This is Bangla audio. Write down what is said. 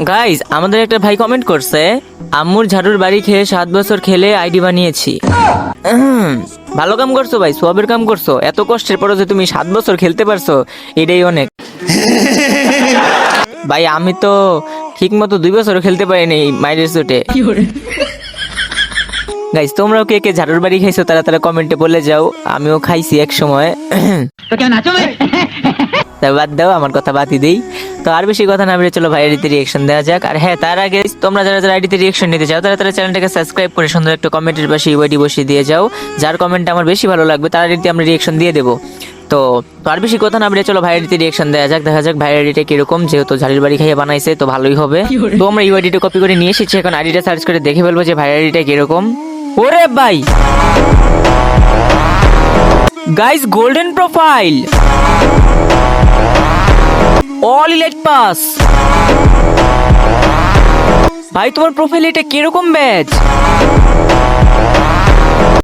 গাইজ আমাদের একটা ভাই কমেন্ট করছে আম্মুর ঝাড়ুর বাড়ি খেয়ে সাত বছর খেলে আইডি বানিয়েছি। ভালো কাম করছ ভাই সবের কাম করছ। এত কষ্টের পরও যে তুমি সাত বছর খেলতে পারছ এটাই অনেক। ভাই আমি তো ঠিক মতো দুই বছর খেলতে পারিনি মাইরের চোটে গাইজ তোমরাও কে কে ঝাড়ুর বাড়ি খাইছো তারা তারা কমেন্টে বলে যাও আমিও খাইছি এক সময়। তা বাদ দাও আমার কথা বাদই দেই। তো আর বেশি কথা না বলে চলো ভাই আইডিতে রিয়েকশন দেওয়া যাক। আর হ্যাঁ তার আগে তোমরা যারা যারা আইডিতে রিয়েকশন নিতে চাও তারা তারা চ্যানেলটাকে সাবস্ক্রাইব করে সুন্দর একটা কমেন্টের পাশে ইউআইডি বসিয়ে দিয়ে যাও। যার কমেন্ট আমার বেশি ভালো লাগবে তার আইডিতে আমরা রিয়েকশন দিয়ে দেবো। তো আর বেশি কথা না বলে চলো ভাই আইডিতে রিয়েকশন দেওয়া যাক দেখা যাক ভাই আইডিটা কীরকম। যেহেতু ঝাড়ির বাড়ি খাইয়ে বানাইছে তো ভালোই হবে। তো আমরা ইউআইডিটা কপি করে নিয়ে এসেছি এখন আইডিটা সার্চ করে দেখে ফেলব যে ভাই আইডিটা কীরকম। ওরে ভাই! Guys golden profile all elite pass ভাই তোমার প্রোফাইল এটা কীরকম ব্যাচ